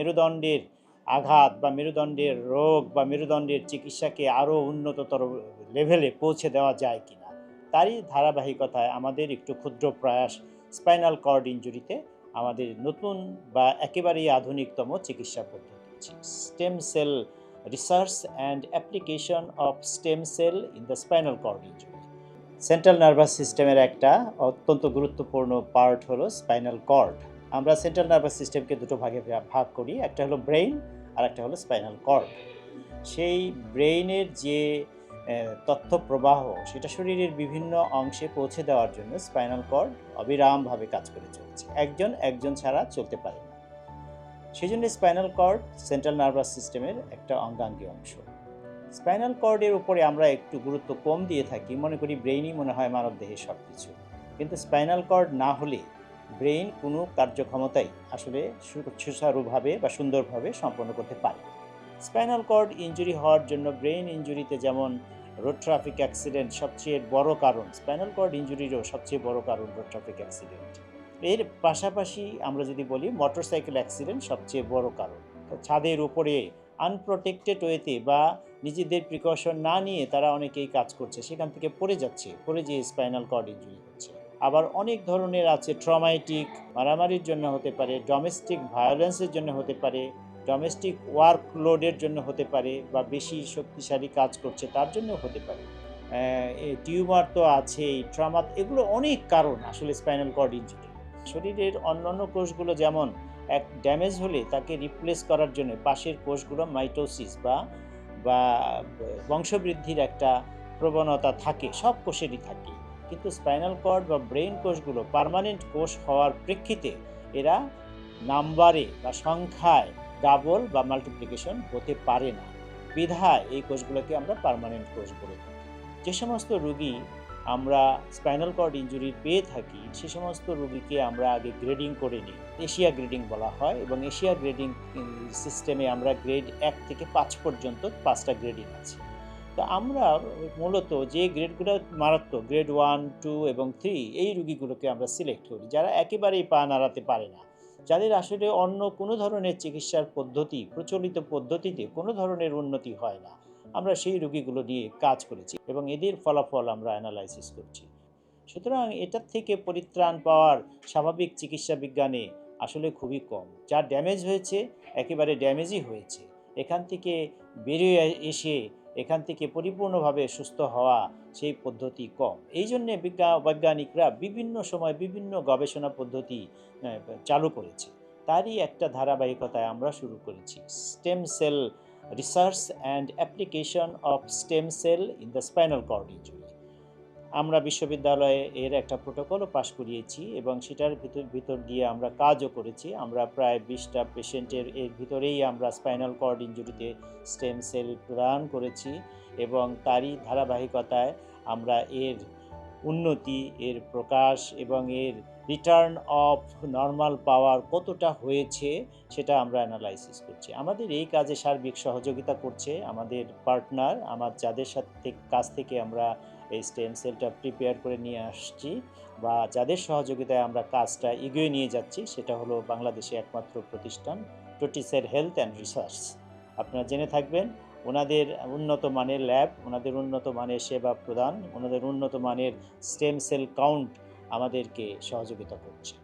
মেরুদণ্ডের আঘাত বা মেরুদণ্ডের রোগ বা মেরুদণ্ডের চিকিৎসাকে আরও উন্নততর লেভেলে পৌঁছে দেওয়া যায় কি না তারই ধারাবাহিকতায় আমাদের একটু ক্ষুদ্র প্রয়াস স্পাইনাল কর্ড ইঞ্জুরিতে আমাদের নতুন বা একেবারেই আধুনিকতম চিকিৎসা পদ্ধতি, stem cell research and application of stem cell in the spinal cord injury central nervous সিস্টেমের একটা অত্যন্ত গুরুত্বপূর্ণ পার্ট হলো স্পাইনাল কর্ড। আমরা সেন্ট্রাল নার্ভাস সিস্টেমকে দুটো ভাগে ভাগ করি, একটা হলো ব্রেইন আর একটা হলো স্পাইনাল কর্ড সেই ব্রেইনের যে তথ্য প্রবাহ সেটা শরীরের বিভিন্ন অংশে পৌঁছে দেওয়ার জন্য স্পাইনাল কর্ড অবিরামভাবে কাজ করে চলেছে। একজন একজন ছাড়া চলতে পারে না। সেই জন্য স্পাইনাল কর্ড সেন্ট্রাল নার্ভাস সিস্টেমের একটা অঙ্গাঙ্গী অংশ। স্পাইনাল কর্ডের উপরে আমরা একটু গুরুত্ব কম দিয়ে থাকি, মনে করি ব্রেইনই মনে হয় মানব দেহের সব কিছু কিন্তু স্পাইনাল কর্ড না হলে ব্রেইন কোনো কার্যক্ষমতাই আসলে সুচারুভাবে বা সুন্দরভাবে সম্পন্ন করতে পারে। স্পাইনাল কর্ড ইনজুরি হওয়ার জন্য ব্রেইন ইনজুরিতে যেমন রোড ট্রাফিক অ্যাক্সিডেন্ট সবচেয়ে বড় কারণ, স্পাইনাল কর্ড ইনজুরিরও সবচেয়ে বড় কারণ রোড ট্রাফিক অ্যাক্সিডেন্ট। এর পাশাপাশি আমরা যদি বলি মোটরসাইকেল অ্যাক্সিডেন্ট সবচেয়ে বড় কারণ। ছাদের উপরে আনপ্রোটেক্টেড ওয়েতে বা নিজেদের প্রিকশন না নিয়ে তারা অনেকেই কাজ করছে, সেখান থেকে পড়ে যাচ্ছে, পড়ে যেয়ে স্পাইনাল কর্ড ইঞ্জুরি হচ্ছে। আবার অনেক ধরনের আছে ট্রমাইটিক মারামারির জন্য হতে পারে ডোমেস্টিক ভায়োলেন্সের জন্য হতে পারে ডোমেস্টিক ওয়ার্কলোডের জন্য হতে পারে বা বেশি শক্তিশালী কাজ করছে তার জন্য হতে পারে। টিউমার তো আছেই ট্রামা এগুলো অনেক কারণ আসলে স্পাইনাল কর্ড ইনজুরি শরীরের অন্যান্য কোষগুলো যেমন এক ড্যামেজ হলে তাকে রিপ্লেস করার জন্য পাশের কোষগুলো মাইটোসিস বা বা, বংশবৃদ্ধির একটা প্রবণতা থাকে, সব কোষেরই থাকে। কিন্তু স্পাইনাল কর্ড বা ব্রেন কোষগুলো পার্মানেন্ট কোষ হওয়ার প্রেক্ষিতে এরা নাম্বারে বা সংখ্যায় ডাবল বা মাল্টিপ্লিকেশন হতে পারে না। বিধায় এই কোষগুলোকে আমরা পার্মানেন্ট কোষ বলে থাকি। যে সমস্ত রুগী আমরা স্পাইনাল কর্ড ইনজুরি পেয়ে থাকি, সে সমস্ত রুগীকে আমরা আগে গ্রেডিং করে নিই। এশিয়া গ্রেডিং বলা হয় এবং এশিয়া গ্রেডিং সিস্টেমে আমরা গ্রেড এক থেকে পাঁচ পর্যন্ত পাঁচটা গ্রেডিং আছে। তো আমরা মূলত যে গ্রেডগুলো মারাত্মক গ্রেড ওয়ান টু এবং থ্রি এই রুগীগুলোকে আমরা সিলেক্ট করি। যারা একেবারেই পা নাড়াতে পারে না, যাদের আসলে অন্য কোনো ধরনের চিকিৎসার পদ্ধতি, প্রচলিত পদ্ধতিতে কোনো ধরনের উন্নতি হয় না, আমরা সেই রুগীগুলো নিয়ে কাজ করেছি এবং এদের ফলাফল আমরা অ্যানালাইসিস করছি। সুতরাং এটার থেকে পরিত্রাণ পাওয়ার স্বাভাবিক চিকিৎসা বিজ্ঞানে আসলে খুবই কম। যা ড্যামেজ হয়েছে, একেবারে ড্যামেজই হয়েছে। এখান থেকে বেরিয়ে এসে এখান থেকে পরিপূর্ণভাবে সুস্থ হওয়া সেই পদ্ধতি কম। এই জন্যে বিজ্ঞা, বৈজ্ঞানিকরা বিভিন্ন সময় বিভিন্ন গবেষণা পদ্ধতি চালু করেছে। তারই একটা ধারাবাহিকতায় আমরা শুরু করেছি। Stem cell research and application of stem cell in the spinal cord injury আমরা বিশ্ববিদ্যালয়ে এর একটা প্রোটোকলও পাশ করিয়েছি এবং সেটার ভিতর ভিতর দিয়ে আমরা কাজও করেছি। আমরা প্রায় বিশটা পেশেন্টের এর ভিতরেই আমরা স্পাইনাল কর্ড ইঞ্জুরিতে স্টেম সেল প্রদান করেছি এবং তারই ধারাবাহিকতায় আমরা এর উন্নতি, এর প্রকাশ এবং এর রিটার্ন অফ নর্মাল পাওয়ার কতটা হয়েছে সেটা আমরা অ্যানালাইসিস করছি। আমাদের এই কাজে সার্বিক সহযোগিতা করছে আমাদের পার্টনার আমার যাদের সাথে কাছ থেকে আমরা এই স্টেম সেলটা প্রিপেয়ার করে নিয়ে আসছি বা যাদের সহযোগিতায় আমরা কাজটা এগিয়ে নিয়ে যাচ্ছি, সেটা হলো বাংলাদেশে একমাত্র প্রতিষ্ঠান টোটিসের হেলথ অ্যান্ড রিসার্চ আপনারা জেনে থাকবেন, ওনাদের উন্নত মানের ল্যাব ওনাদের উন্নত মানের সেবা প্রদান, ওনাদের উন্নত মানের স্টেম সেল কাউন্ট আমাদেরকে সহযোগিতা করছে।